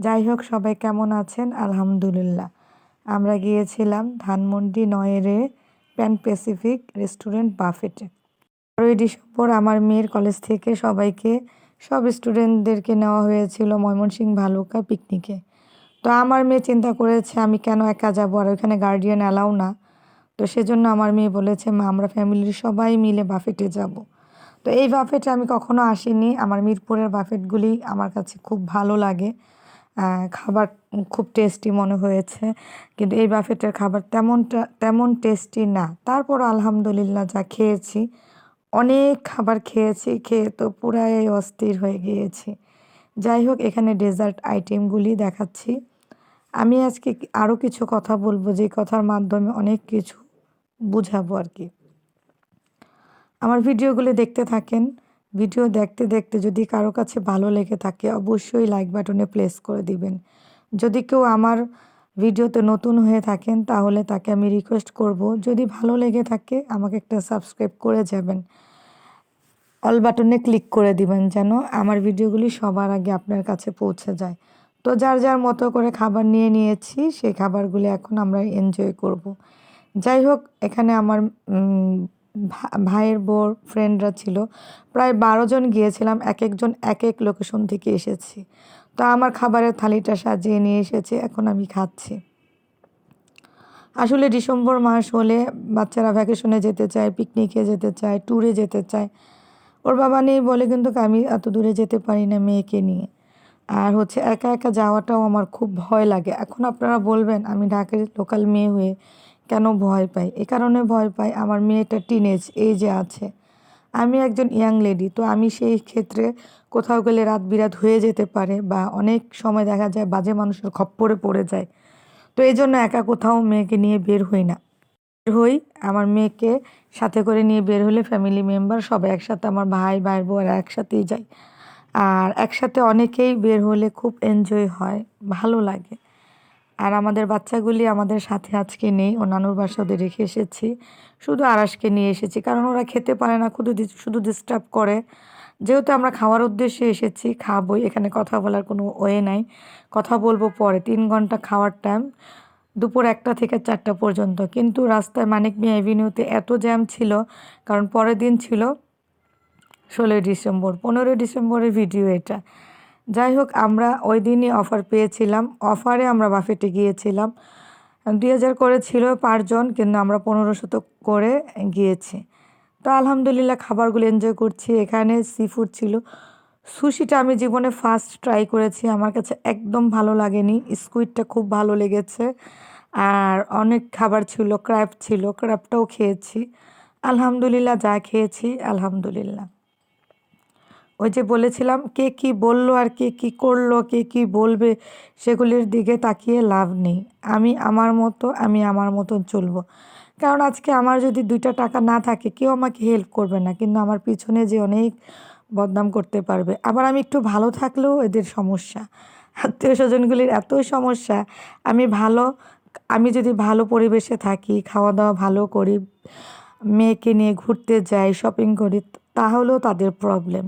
যাই হোক, সবাই কেমন আছেন? আলহামদুলিল্লাহ। আমরা গিয়েছিলাম ধানমন্ডি নয়েরে প্যান প্যাসিফিক রেস্টুরেন্ট বাফেটে। বারোই ডিসেম্বর আমার মেয়ের কলেজ থেকে সবাইকে, সব স্টুডেন্টদেরকে নেওয়া হয়েছিল ময়মনসিংহ ভালুকা পিকনিকে। তো আমার মেয়ে চিন্তা করেছে, আমি কেন একা যাব? আর ওইখানে গার্ডিয়ান অ্যালাউ না। তো সেজন্য আমার মেয়ে বলেছে, মা, আমরা ফ্যামিলির সবাই মিলে বাফেটে যাব। তো এই বাফেটে আমি কখনো আসিনি। আমার মিরপুরের বাফেটগুলি আমার কাছে খুব ভালো লাগে। খাবার খুব টেস্টি মনে হয়েছে। কিন্তু এই বাফেটের খাবার তেমনটা, তেমন টেস্টি না। তারপর আলহামদুলিল্লাহ যা খেয়েছি, অনেক খাবার খেয়েছি, খেয়ে তো পুরাই অস্থির হয়ে গিয়েছি। যাই হোক, এখানে ডেজার্ট আইটেমগুলি দেখাচ্ছি। আমি আজকে আরও কিছু কথা বলব, যে কথার মাধ্যমে অনেক কিছু বুঝাবো আর কি। আমার ভিডিওগুলি দেখতে থাকেন। ভিডিও দেখতে দেখতে যদি কারও কাছে ভালো লেগে থাকে, অবশ্যই লাইক বাটনে প্লেস করে দিবেন। যদি কেউ আমার ভিডিওতে নতুন হয়ে থাকেন, তাহলে তাকে আমি রিকোয়েস্ট করব। যদি ভালো লেগে থাকে, আমাকে একটা সাবস্ক্রাইব করে যাবেন। অল বাটনে ক্লিক করে দিবেন যেন আমার ভিডিওগুলি সবার আগে আপনার কাছে পৌঁছে যায়। তো যার যার মতো করে খাবার নিয়ে নিয়েছি, সেই খাবারগুলি এখন আমরা এনজয় করব। যাই হোক, এখানে আমার ভাইয়ের বোর ফ্রেন্ডরা ছিল। প্রায় বারো জন গিয়েছিলাম এক একজন এক এক লোকেশন থেকে এসেছি। তো আমার খাবারের থালিটা সাজিয়ে নিয়ে এসেছে, এখন আমি খাচ্ছি। আসলে ডিসেম্বর মাস হলে বাচ্চারা ভ্যাকেশনে যেতে চায় পিকনিকে যেতে চায় ট্যুরে যেতে চায়। ওর বাবা নেই বলে কিন্তু আমি এত দূরে যেতে পারি না মেয়েকে নিয়ে। আর হচ্ছে একা একা যাওয়াটাও আমার খুব ভয় লাগে। এখন আপনারা বলবেন, আমি ঢাকের লোকাল মেয়ে হয়ে কেন ভয় পাই? এ কারণে ভয় পাই আমার মেয়েটা টিনেজ এই যে আছে। আমি একজন ইয়াং লেডি তো আমি সেই ক্ষেত্রে কোথাও গেলে রাত বিরাত হয়ে যেতে পারে বা অনেক সময় দেখা যায় বাজে মানুষের খপ্পরে পড়ে যায়। তো এই জন্য একা কোথাও মেয়েকে নিয়ে বের হই না। বের হই, আমার মেয়েকে সাথে করে নিয়ে বের হলে ফ্যামিলি মেম্বার সবাই একসাথে, আমার ভাই ভাই বউ একসাথেই যাই আর একসাথে অনেকেই বের হলে খুব এনজয় হয়, ভালো লাগে। আর আমাদের বাচ্চাগুলি আমাদের সাথে আজকে নেই ও নানুর বাসা ওদের রেখে এসেছি। শুধু আরাসকে নিয়ে এসেছি, কারণ ওরা খেতে পারে না শুধু শুধু ডিস্টার্ব করে। যেহেতু আমরা খাওয়ার উদ্দেশ্যে এসেছি, খাবই, এখানে কথা বলার কোনো ওয়ে নাই। কথা বলব পরে, তিন ঘণ্টা খাওয়ার টাইম দুপুর একটা থেকে চারটা পর্যন্ত। কিন্তু রাস্তায় মানিক মিয়া অ্যাভিনিউতে এত জ্যাম ছিল, কারণ পরের দিন ছিল ষোলোই ডিসেম্বর, পনেরোই ডিসেম্বরের ভিডিও এটা। যাই হোক আমরা ওই দিনই অফার পেয়েছিলাম। অফারে আমরা বাফেটে গিয়েছিলাম। দুই হাজার করে ছিল পাঁচজন কিন্তু আমরা পনেরোশো তো করে গিয়েছি। তো আলহামদুলিল্লাহ, খাবারগুলো এনজয় করছি। এখানে সি ফুড ছিল। সুশিটা আমি জীবনে ফার্স্ট ট্রাই করেছি। আমার কাছে একদম ভালো লাগেনি। স্কুইডটা খুব ভালো লেগেছে। আর অনেক খাবার ছিল ক্র্যাপ ছিল। ক্র্যাপটাও খেয়েছি। আলহামদুলিল্লাহ, যা খেয়েছি, আলহামদুলিল্লাহ। ওই যে বলেছিলাম, কে কি বলল আর কে কি করল, কে কি বলবে, সেগুলির দিকে তাকিয়ে লাভ নেই। আমি আমার মতো, আমি আমার মতন চলবো। কারণ আজকে আমার যদি দুইটা টাকা না থাকে, কেউ আমাকে হেল্প করবে না, কিন্তু আমার পিছনে যে অনেক বদনাম করতে পারবে। আবার আমি একটু ভালো থাকলেও এদের সমস্যা। আত্মীয় স্বজনগুলির এতই সমস্যা, আমি ভালো, আমি যদি ভালো পরিবেশে থাকি খাওয়া দাওয়া ভালো করি, মেয়েকে নিয়ে ঘুরতে যাই শপিং করি, তাহলেও তাদের প্রবলেম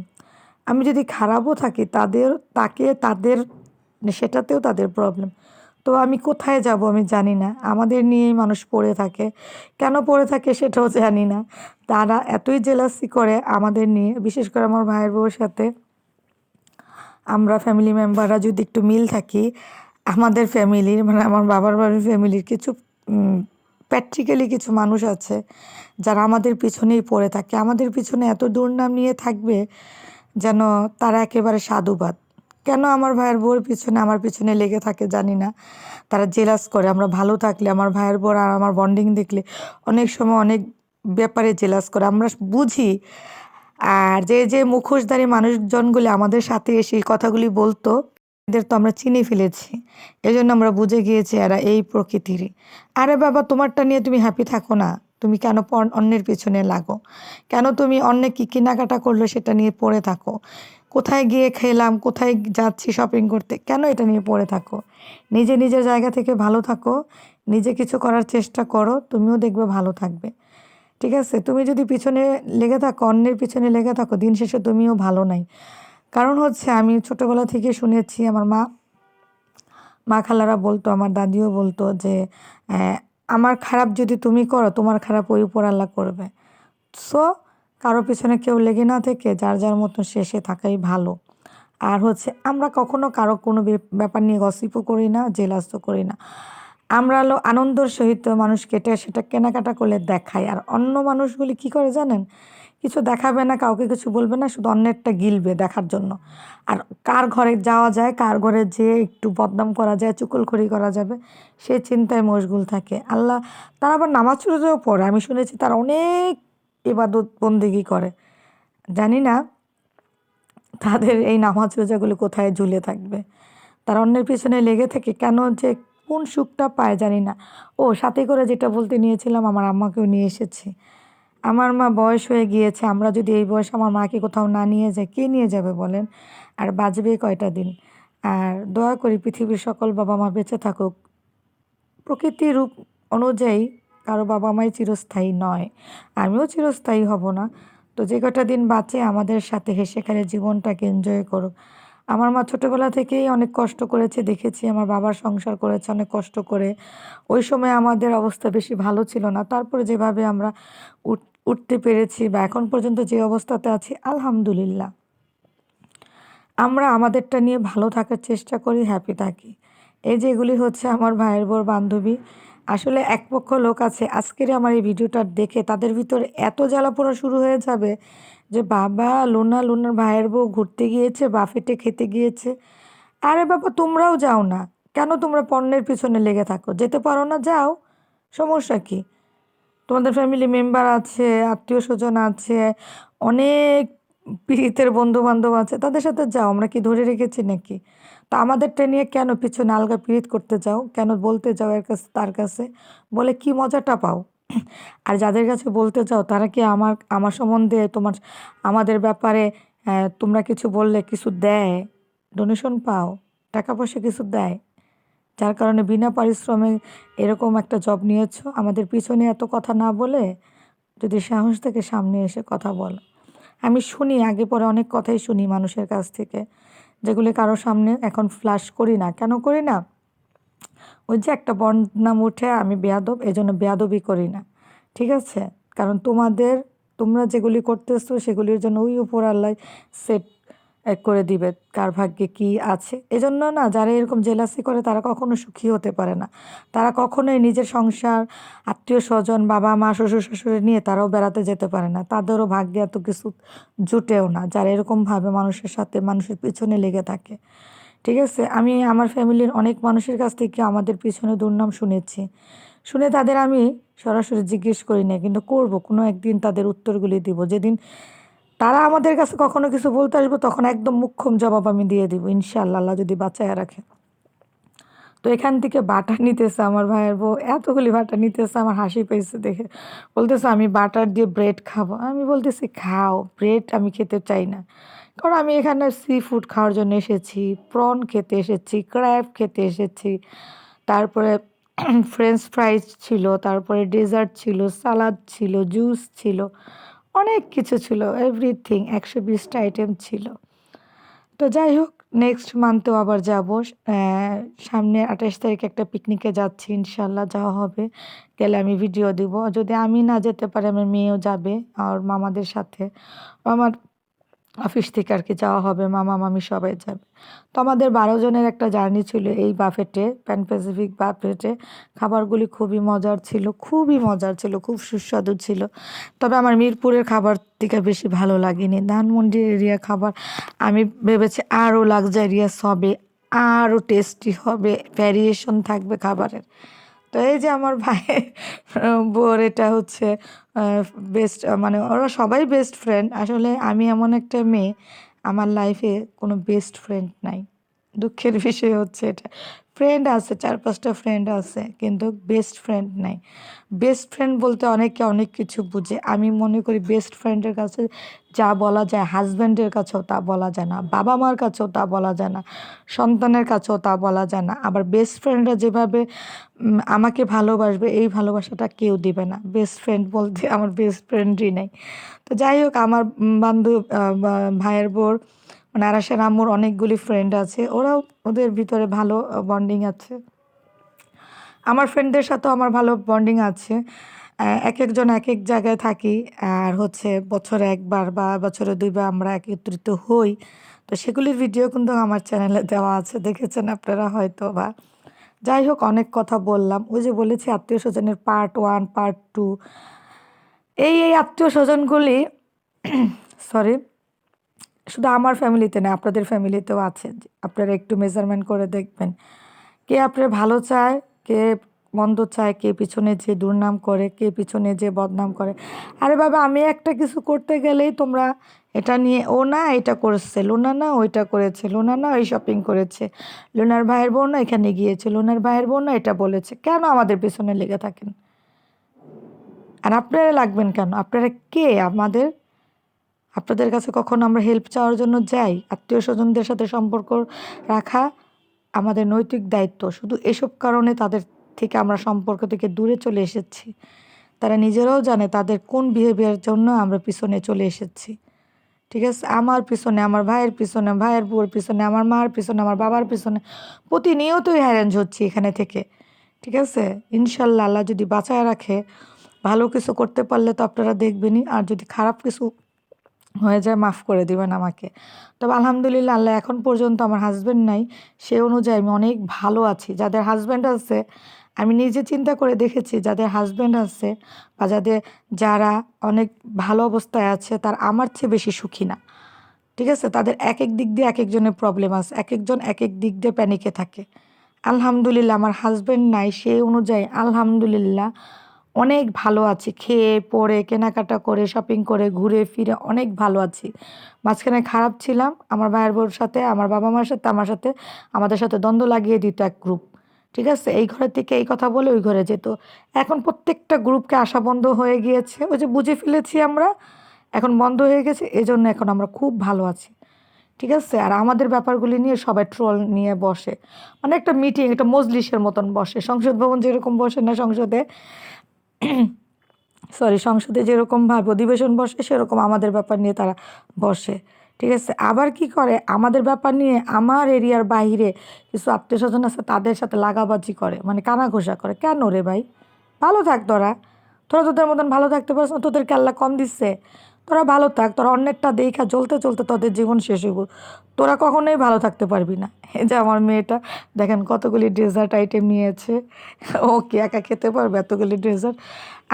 আমি যদি খারাপও থাকি, তাদের, তাকে, তাদের, সেটাতেও তাদের প্রবলেম তো আমি কোথায় যাব আমি জানি না। আমাদের নিয়েই মানুষ পড়ে থাকে। কেন পড়ে থাকে সেটাও জানি না। তারা এতই জেলাসি করে আমাদের নিয়ে, বিশেষ করে আমার ভাইয়ের বউর সাথে। আমরা ফ্যামিলি মেম্বাররা যদি একটু মিল থাকি, আমাদের ফ্যামিলির মানে আমার বাবার বাড়ির ফ্যামিলির কিছু প্র্যাকটিক্যালি কিছু মানুষ আছে, যারা আমাদের পিছনেই পড়ে থাকে। আমাদের পিছনে এত দুর্নাম নিয়ে থাকবে যেন তারা একেবারে সাধুবাদ। কেন আমার ভাইয়ের বউর পিছনে আমার পিছনে লেগে থাকে জানি না। তারা জেলাস করে, আমরা ভালো থাকলে, আমার ভাইয়ের বউর আর আমার বন্ডিং দেখলে অনেক সময় অনেক ব্যাপারে জেলাস করে। আমরা বুঝি। আর যে যে মুখোশধারী মানুষজনগুলি আমাদের সাথে এসে এই কথাগুলি বলতো, এদের তো আমরা চিনে ফেলেছি। এই জন্য আমরা বুঝে গিয়েছি এরা এই প্রকৃতিরই। আরে বাবা, তোমারটা নিয়ে তুমি হ্যাপি থাকো না। তুমি কেন অন্যের পিছনে লাগো? কেন তুমি অন্য কী কেনাকাটা করল সেটা নিয়ে পড়ে থাকো? কোথায় গিয়ে খেলাম? কোথায় যাচ্ছি শপিং করতে? কেন এটা নিয়ে পড়ে থাকো? নিজে নিজের জায়গা থেকে ভালো থাকো। নিজে কিছু করার চেষ্টা করো, তুমিও দেখবে ভালো থাকবে। ঠিক আছে? তুমি যদি পিছনে লেগে থাকো, অন্যের পিছনে লেগে থাকো, দিন শেষে তুমিও ভালো নাই। কারণ হচ্ছে আমি ছোটোবেলা থেকে শুনেছি, আমার মা মা খালারা বলতো, আমার দাদিও বলতো যে আমার খারাপ যদি তুমি করো, তোমার খারাপ ওই উপর আল্লাহ করবে। সো কারও পিছনে কেউ লেগে না থেকে, যার যার মতো শেষে থাকাই ভালো। আর হচ্ছে, আমরা কখনো কারও কোনো ব্যাপার নিয়ে গসিপও করি না জেলাস্ত করি না। আমরা হলো আনন্দর সহিত মানুষ কেটে সেটা কেনাকাটা করলে দেখাই। আর অন্য মানুষগুলি কি করে জানেন? কিছু দেখাবে না, কাউকে কিছু বলবে না, শুধু অন্যেরটা গিলবে দেখার জন্য। আর কার ঘরে যাওয়া যায়, কার ঘরে যেয়ে একটু বদনাম করা যায় চুকলখড়ি করা যাবে, সে চিন্তায় মশগুল থাকে। আল্লাহ, তারা আবার নামাজ রোজাও পড়ে। আমি শুনেছি তারা অনেক ইবাদত বন্দেগি করে। জানি না তাদের এই নামাজ রোজাগুলো কোথায় ঝুলে থাকবে। তারা অন্যের পিছনে লেগে থাকে কেন যে কোন সুখটা পায় জানি না। ও, সাথে করে যেটা বলতে নিয়েছিলাম, আমার আম্মাকেও নিয়ে এসেছি। আমার মা বয়স হয়ে গিয়েছে, আমরা যদি এই বয়সে আমার মাকে কোথাও না নিয়ে যাই, কে নিয়ে যাবে বলেন? আর বাঁচবে কয়টা দিন? আর দয়া করি পৃথিবীর সকল বাবা মা বেঁচে থাকুক। প্রকৃতি রূপ অনুযায়ী কারও বাবা মাই চিরস্থায়ী নয়। আমিও চিরস্থায়ী হব না। তো যে কটা দিন বাঁচে, আমাদের সাথে হেসে খেলে জীবনটাকে এনজয় করুক। আমার মা ছোটোবেলা থেকেই অনেক কষ্ট করেছে, দেখেছি আমার বাবার সংসার করেছে অনেক কষ্ট করে। ওই সময় আমাদের অবস্থা বেশি ভালো ছিল না। তারপরে যেভাবে আমরা উঠ উঠতে পেরেছি বা এখন পর্যন্ত যে অবস্থাতে আছি, আলহামদুলিল্লাহ। আমরা আমাদেরটা নিয়ে ভালো থাকার চেষ্টা করি হ্যাপি থাকি। এই যেগুলি হচ্ছে আমার ভাইয়ের বোর বান্ধবী, আসলে এক পক্ষ লোক আছে, আজকের আমার এই ভিডিওটা দেখে তাদের ভিতরে এত জ্বালা পোড়া শুরু হয়ে যাবে যে বাবা, লোনা, লোনার ভাইয়ের বউ ঘুরতে গিয়েছে বাফেটে খেতে গিয়েছে। আরে বাবা, তোমরাও যাও না। কেন তোমরা পণ্যের পিছনে লেগে থাকো? যেতে পারো না, যাও। সমস্যা কি? তোমাদের ফ্যামিলি মেম্বার আছে, আত্মীয় স্বজন আছে, অনেক পীড়িতের বন্ধু বান্ধব আছে, তাদের সাথে যাও, আমরা কি ধরে রেখেছি নাকি? তা আমাদেরটা নিয়ে কেন পিছনে আলগা পীড়িত করতে যাও? কেন বলতে যাও এর কাছে, তার কাছে? বলে কি মজাটা পাও? আর যাদের কাছে বলতে যাও, তারা কি আমার আমার সম্বন্ধে তোমার, আমাদের ব্যাপারে তোমরা কিছু বললে কিছু দেয়? ডোনেশন পাও? টাকা পয়সা কিছু দেয়? যার কারণে বিনা পারিশ্রমে এরকম একটা জব নিয়েছো। আমাদের পিছনে এত কথা না বলে যদি সাহস থেকে সামনে এসে কথা বলো। আমি শুনি, আগে পরে অনেক কথাই শুনি মানুষের কাছ থেকে, যেগুলি কারও সামনে এখন ফ্লাশ করি না। কেন করি না? ওই যে একটা বদনাম উঠে আমি বেয়াদব এই জন্য বেয়াদবি করি না। ঠিক আছে? কারণ তোমাদের, তোমরা যেগুলি করতেছো সেগুলির জন্য ওই উপর আল্লাহ সেট করে দিবে কার ভাগ্যে কি আছে। এজন্য না, যারা এরকম জেলাসি করে, তারা কখনো সুখী হতে পারে না। তারা কখনোই নিজের সংসার, আত্মীয় স্বজন, বাবা মা, শ্বশুর শাশুড়ি নিয়ে তারাও বেড়াতে যেতে পারে না। তাদেরও ভাগ্যে এত কিছু জুটেও না, যারা এরকমভাবে মানুষের সাথে মানুষের পিছনে লেগে থাকে। ঠিক আছে? আমি আমার ফ্যামিলির অনেক মানুষের কাছ থেকে আমাদের পিছনে দুর্নাম শুনেছি। শুনে তাদের আমি সরাসরি জিজ্ঞেস করি না কিন্তু করব, কোনো একদিন তাদের উত্তরগুলি দিব। যেদিন তারা আমাদের কাছে কখনো কিছু বলতে আসবে, তখন একদম মুখ্যম জবাব আমি দিয়ে দিব, ইনশাআল্লাহ, আল্লাহ যদি বাঁচায় রাখে। তো এখান থেকে বাটার নিতেছে আমার ভাইয়ের বউ, এতগুলি বাটার নিতেছে, আমার হাসি পেয়েছে দেখে। বলতেছে, আমি বাটার দিয়ে ব্রেড খাব। আমি বলতেছি, খাও, ব্রেড আমি খেতে চাই না। কারণ আমি এখানে সি ফুড খাওয়ার জন্য এসেছি প্রন খেতে এসেছি ক্র্যাব খেতে এসেছি। তারপরে ফ্রেঞ্চ ফ্রাইজ ছিল, তারপরে ডেজার্ট ছিল সালাদ ছিল জুস ছিল। অনেক কিছু ছিল এভরিথিং একশো বিশটা আইটেম ছিল। তো যাই হোক নেক্সট মান্থেও আবার যাব। সামনে আঠাশ তারিখে একটা পিকনিকে যাচ্ছি ইনশাল্লাহ যাওয়া হবে। গেলে আমি ভিডিও দিব। যদি আমি না যেতে পারি, আমার মেয়েও যাবে, আর মামাদের সাথে। আমার অফিস থেকে আর কি যাওয়া হবে, মামা মামি সবাই যাবে। তো আমাদের বারো জনের একটা জার্নি ছিল এই বাফেটে, প্যান প্যাসিফিক বাফেটে। খাবারগুলি খুবই মজার ছিল, খুবই মজার ছিল, খুব সুস্বাদু ছিল। তবে আমার মিরপুরের খাবার থেকে বেশি ভালো লাগেনি। ধানমন্ডির এরিয়া খাবার আমি ভেবেছি আরও লাক্সারিয়াস হবে, আরও টেস্টি হবে ভ্যারিয়েশন থাকবে খাবারের। তো এই যে আমার ভাই বোর এটা হচ্ছে বেস্ট মানে ওরা সবাই বেস্ট ফ্রেন্ড আসলে আমি এমন একটা মেয়ে, আমার লাইফে কোনো বেস্ট ফ্রেন্ড নাই। দুঃখের বিষয় হচ্ছে এটা। ফ্রেন্ড আছে, চার পাঁচটা ফ্রেন্ড আছে, কিন্তু বেস্ট ফ্রেন্ড নাই। বেস্ট ফ্রেন্ড বলতে অনেকে অনেক কিছু বুঝে। আমি মনে করি বেস্ট ফ্রেন্ডের কাছে যা বলা যায় হাজব্যান্ডের কাছেও তা বলা যায় না, বাবা মার কাছেও তা বলা যায় না, সন্তানের কাছেও তা বলা যায় না। আবার বেস্ট ফ্রেন্ডরা যেভাবে আমাকে ভালোবাসবে, এই ভালোবাসাটা কেউ দিবে না। বেস্ট ফ্রেন্ড বলতে আমার বেস্ট ফ্রেন্ডই নেই। তো যাই হোক, আমার বান্ধব ভাইয়ের বোর মানে আরাসের আম্মুর অনেকগুলি ফ্রেন্ড আছে। ওরাও ওদের ভিতরে ভালো বন্ডিং আছে। আমার ফ্রেন্ডদের সাথেও আমার ভালো বন্ডিং আছে। এক একজন এক এক জায়গায় থাকি আর হচ্ছে বছরে একবার বা বছরে দুইবার আমরা একত্রিত হই। তো সেগুলির ভিডিও কিন্তু আমার চ্যানেলে দেওয়া আছে, দেখেছেন আপনারা হয়তো বা। যাই হোক, অনেক কথা বললাম। ওই যে বলেছি আত্মীয় স্বজনের পার্ট ওয়ান পার্ট টু এই এই আত্মীয় স্বজনগুলি সরি শুধু আমার ফ্যামিলিতে না, আপনাদের ফ্যামিলিতেও আছে। আপনারা একটু মেজারমেন্ট করে দেখবেন। কে আপনার ভালো চায়, কে মন্দ চায়, কে পিছনে যে দুর্নাম করে, কে পিছনে যে বদনাম করে। আরে বাবা, আমি একটা কিছু করতে গেলেই তোমরা এটা নিয়ে, ও না এটা করেছে, লোনা না ওইটা করেছে, লোনা না ওই শপিং করেছে, লোনার ভাইয়ের বোন না এখানে গিয়েছে, লোনার ভাইয়ের বোন না এটা বলেছে। কেন আমাদের পেছনে লেগে থাকেন? আর আপনারা লাগবেন কেন? আপনারা কে আমাদের আপনাদের কাছে কখনো আমরা হেল্প চাওয়ার জন্য যাই? আত্মীয় স্বজনদের সাথে সম্পর্ক রাখা আমাদের নৈতিক দায়িত্ব। শুধু এসব কারণে তাদের থেকে আমরা সম্পর্ক থেকে দূরে চলে এসেছি। তারা নিজেরাও জানে তাদের কোন বিহেভিয়ার জন্য আমরা পিছনে চলে এসেছি। ঠিক আছে? আমার পিছনে আমার ভাইয়ের পিছনে, ভাইয়ের বউর পিছনে, আমার মার পিছনে, আমার বাবার পিছনে। প্রতিনিয়তই হ্যারেঞ্জ হচ্ছি এখানে থেকে। ঠিক আছে? ইনশাল্লাহ আল্লাহ যদি বাঁচায় রাখে, ভালো কিছু করতে পারলে তো আপনারা দেখবেনই। আর যদি খারাপ কিছু হয়ে যায়, মাফ করে দিবেন আমাকে। তবে আলহামদুলিল্লাহ আল্লাহ এখন পর্যন্ত আমার হাজব্যান্ড নাই, সে অনুযায়ী আমি অনেক ভালো আছি। যাদের হাজব্যান্ড আছে, আমি নিজে চিন্তা করে দেখেছি যাদের হাজব্যান্ড আছে বা যাদের যারা অনেক ভালো অবস্থায় আছে, তার আমার চেয়ে বেশি সুখী না। ঠিক আছে? তাদের এক এক দিক দিয়ে এক একজনের প্রবলেম আছে, এক একজন এক এক দিক দিয়ে প্যানিকে থাকে। আলহামদুলিল্লাহ আমার হাজব্যান্ড নাই সেই অনুযায়ী আলহামদুলিল্লাহ অনেক ভালো আছি। খেয়ে পরে কেনাকাটা করে শপিং করে, ঘুরে, ফিরে অনেক ভালো আছি। মাঝখানে খারাপ ছিলাম, আমার ভাইয়ের বউর সাথে, আমার বাবা মার সাথে, আমার সাথে, আমাদের সাথে দ্বন্দ্ব লাগিয়ে দিত এক গ্রুপ ঠিক আছে? এই ঘরের থেকে এই কথা বলে ওই ঘরে যেত। এখন প্রত্যেকটা গ্রুপকে আসা বন্ধ হয়ে গিয়েছে। ওই যে বুঝে ফেলেছি আমরা, এখন বন্ধ হয়ে গেছে এই জন্য এখন আমরা খুব ভালো আছি। ঠিক আছে? আর আমাদের ব্যাপারগুলি নিয়ে সবাই ট্রল নিয়ে বসে। মানে একটা মিটিং একটা মজলিসের মতন বসে। সংসদ ভবন যেরকম বসে না সংসদে সরি সংসদে যেরকমভাবে অধিবেশন বসে, সেরকম আমাদের ব্যাপার নিয়ে তারা বসে। ঠিক আছে? আবার কি করে? আমাদের ব্যাপার নিয়ে আমার এরিয়ার বাইরে কিছু আত্মীয় স্বজন আছে, তাদের সাথে লাগাবাজি করে মানে কানাঘোষা করে। কেন রে ভাই? ভালো থাক তোরা তোরা তোদের মতন ভালো থাকতে পারছ না তোদের কেল্লা কম দিচ্ছে। তোরা ভালো থাক, তোরা অন্যেরটা দেখা চলতে চলতে তোদের জীবন শেষ হইব তোরা কখনোই ভালো থাকতে পারবি না। এই যে আমার মেয়েটা, দেখেন কতগুলি ডেজার্ট আইটেম নিয়েছে। ও কি একা খেতে পারবে এতগুলি ডেজার্ট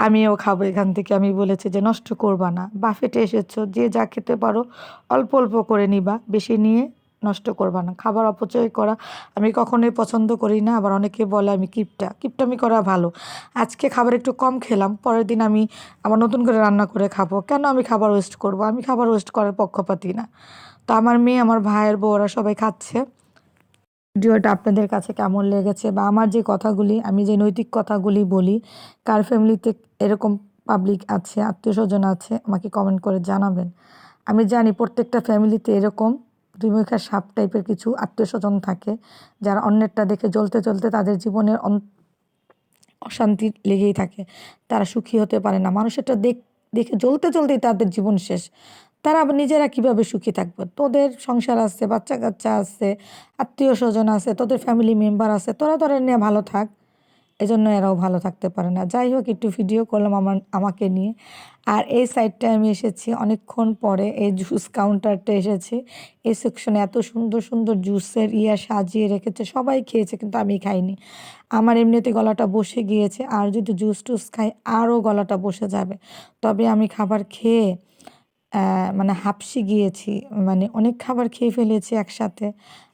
আমিও খাব এখান থেকে। আমি বলেছি যে নষ্ট করবা না। বাফেটে এসেছ, যে যা খেতে পারো অল্প অল্প করে নিবা। বেশি নিয়ে নষ্ট করবা না। খাবার অপচয় করা আমি কখনোই পছন্দ করি না। আবার অনেকে বলে আমি কিপটা। কিপটামি করা ভালো। আজকে খাবার একটু কম খেলাম, পরের দিন আমি আবার নতুন করে রান্না করে খাব। কেন আমি খাবার ওয়েস্ট করব? আমি খাবার ওয়েস্ট করার পক্ষপাতি না। তো আমার মেয়ে, আমার ভাইয়ের বউরা সবাই খাচ্ছে। ভিডিওটা আপনাদের কাছে কেমন লেগেছে? বা আমার যে কথাগুলি, আমি যে নৈতিক কথাগুলি বলি, কার ফ্যামিলিতে এরকম পাবলিক আছে আত্মীয় স্বজন আছে, আমাকে কমেন্ট করে জানাবেন। আমি জানি প্রত্যেকটা ফ্যামিলিতে এরকম। দুই মুখা সাপ টাইপের কিছু আত্মীয় স্বজন থাকে যারা অন্যেরটা দেখে জ্বলতে চলতে তাদের জীবনের অশান্তি লেগেই থাকে। তারা সুখী হতে পারে না। মানুষেরটা দেখ, দেখে জ্বলতে চলতেই তাদের জীবন শেষ। তারা নিজেরা কীভাবে সুখী থাকবে? তোদের সংসার আছে বাচ্চা কাচ্চা আছে আত্মীয় স্বজন আছে, তোদের ফ্যামিলি মেম্বার আছে, তোরা তোরা নিয়ে ভালো থাক। এজন্য এরাও ভালো থাকতে পারে না। যাই হোক, একটু ভিডিও করলাম আমার, আমাকে নিয়ে। আর এই সাইডটায় আমি এসেছি অনেকক্ষণ পরে, এই জুস কাউন্টারটা এসেছি। এই সেকশনে এত সুন্দর সুন্দর জুসের ইয়া সাজিয়ে রেখেছে। সবাই খেয়েছে, কিন্তু আমি খাইনি। আমার এমনিতে গলাটা বসে গিয়েছে। আর যদি জুস টুস খাই, আরও গলাটা বসে যাবে। তবে আমি খাবার খেয়ে মানে হাঁপসে গিয়েছি। মানে অনেক খাবার খেয়ে ফেলেছি একসাথে।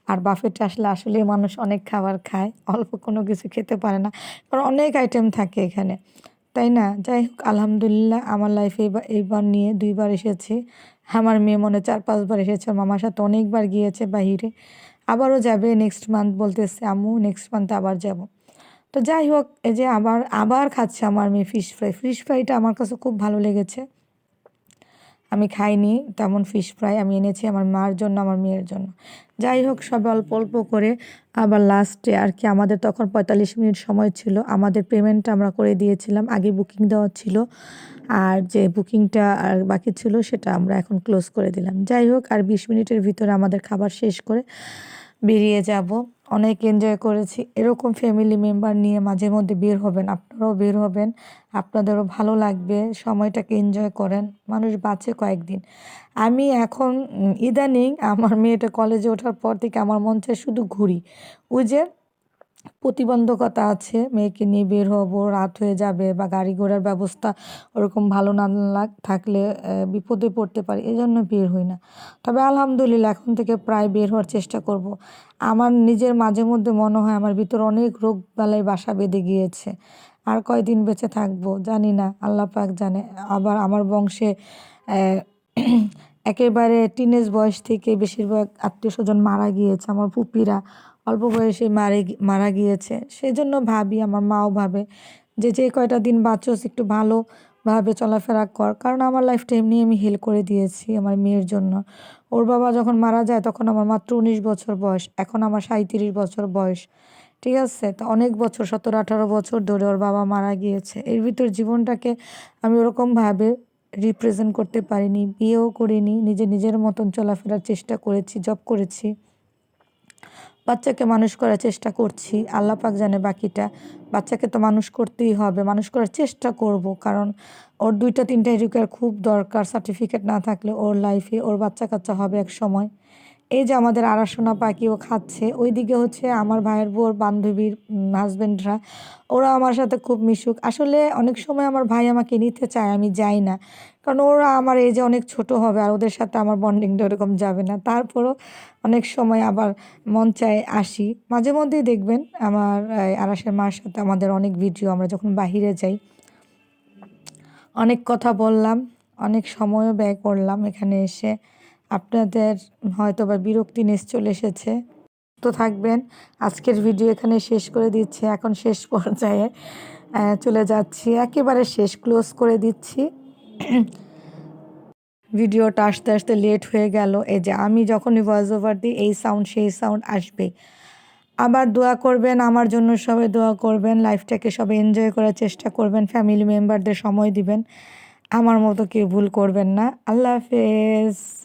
আর বাফেটে আসলে আসলে মানুষ অনেক খাবার খায়, অল্প কোনো কিছু খেতে পারে না, কারণ অনেক আইটেম থাকে এখানে। তাই না? যাই হোক, আলহামদুলিল্লাহ আমার লাইফে এবার এইবার নিয়ে দুইবার এসেছি। আমার মেয়ে মনে চার পাঁচবার এসেছে মামার সাথে অনেকবার গিয়েছে বাহিরে। আবারও যাবে নেক্সট মান্থ বলতেছে, আম্মু নেক্সট মান্থে আবার যাব। তো যাই হোক, এই যে আবার আবার খাচ্ছে আমার মেয়ে ফিশ ফ্রাই ফিশ ফ্রাইটা আমার কাছে খুব ভালো লেগেছে। আমি খাইনি তেমন ফিশ ফ্রাই আমি এনেছি আমার মার জন্য, আমার মেয়ের জন্য। যাই হোক, সব অল্প অল্প করে আবার লাস্টে আর কি আমাদের তখন পঁয়তাল্লিশ মিনিট সময় ছিল। আমাদের পেমেন্টটা আমরা করে দিয়েছিলাম, আগে বুকিং দেওয়া ছিল। আর যে বুকিংটা আর বাকি ছিল সেটা আমরা এখন ক্লোজ করে দিলাম। যাই হোক, আর বিশ মিনিটের ভিতরে আমাদের খাবার শেষ করে বেরিয়ে যাব। অনেক এনজয় করেছি। এরকম ফ্যামিলি মেম্বার নিয়ে মাঝে মধ্যে বের হবেন, আপনারাও বের হবেন, আপনাদেরও ভালো লাগবে, সময়টাকে এনজয় করেন, মানুষ বাঁচে কয়েকদিন। আমি এখন ইদানিং আমার মেয়েটা কলেজে ওঠার পর থেকে আমার মন চায় শুধু ঘুরি। ওই যে প্রতিবন্ধকতা আছে, মেয়েকে নিয়ে বের হব, রাত হয়ে যাবে বা গাড়ি ঘোড়ার ব্যবস্থা ওরকম ভালো না লাগ, থাকলে বিপদে পড়তে পারি, এই জন্য বের হই না। তবে আলহামদুলিল্লাহ এখন থেকে প্রায় বের হওয়ার চেষ্টা করব। আমার নিজের মাঝে মধ্যে মনে হয় আমার ভিতর অনেক রোগ বালাই বাসা বেঁধে গিয়েছে। আর কয়দিন বেঁচে থাকব জানি না, আল্লাহ পাক জানে। আবার আমার বংশে একেবারে টিনেজ বয়স থেকে বেশিরভাগ আত্মীয় স্বজন মারা গিয়েছে, আমার ফুপিরা। অল্প বয়সে মারে মারা গিয়েছে। সেই জন্য ভাবি, আমার মাও ভাবে যে যে কয়টা দিন বাঁচোস একটু ভালোভাবে চলাফেরা কর। কারণ আমার লাইফটা এমনি আমি হেল করে দিয়েছি আমার মেয়ের জন্য। ওর বাবা যখন মারা যায়, তখন আমার মাত্র উনিশ বছর বয়স। এখন আমার সাঁত্রিশ বছর বয়স। ঠিক আছে? তো অনেক বছর, সতেরো, আঠারো বছর ধরে ওর বাবা মারা গিয়েছে। এর ভিতর জীবনটাকে আমি ওরকমভাবে রিপ্রেজেন্ট করতে পারিনি, বিয়েও করিনি, নিজে নিজের মতন চলাফেরার চেষ্টা করেছি জব করেছি। বাচ্চাকে মানুষ করার চেষ্টা করছি। আল্লাহ পাক জানে বাকিটা। বাচ্চাকে তো মানুষ করতেই হবে। মানুষ করার চেষ্টা করব। কারণ ওর দুইটা, তিনটা এডুকের খুব দরকার। সার্টিফিকেট না থাকলে ওর লাইফে ওর বাচ্চা কাচ্চা হবে এক সময়। এই যে আমাদের আড়াশোনা পাখি ও খাচ্ছে, ওইদিকে হচ্ছে আমার ভাইয়ের বোর বান্ধবীর হাজব্যান্ডরা ওরা আমার সাথে খুব মিশুক। আসলে অনেক সময় আমার ভাই আমাকে নিতে চায়, আমি যাই না। কারণ ওরা আমার এই যে অনেক ছোট হবে আর ওদের সাথে আমার বন্ডিংটা ওরকম যাবে না। তারপরও অনেক সময় আবার মন চায় আসি। মাঝে মধ্যেই দেখবেন আমার আরাসের মার সাথে আমাদের অনেক ভিডিও আমরা যখন বাহিরে যাই, অনেক কথা বললাম, অনেক সময়ও ব্যয় করলাম এখানে এসে। আপনাদের হয়তো বা বিরক্তি নেস চলে এসেছে। তো থাকবেন, আজকের ভিডিও এখানে শেষ করে দিচ্ছি। এখন শেষ পর্যায়ে চলে যাচ্ছি। একেবারে শেষ ক্লোজ করে দিচ্ছি। ভিডিওটা আসতে আসতে লেট হয়ে গেল। এই যে আমি যখনই ভয়েস ওভার দিই, এই সাউন্ড সেই সাউন্ড আসবেই। আবার দোয়া করবেন, আমার জন্য সবাই দোয়া করবেন লাইফটাকে সবাই এনজয় করার চেষ্টা করবেন ফ্যামিলি মেম্বারদের সময় দিবেন। আমার মতো কেউ ভুল করবেন না। আল্লাহ হাফেজ।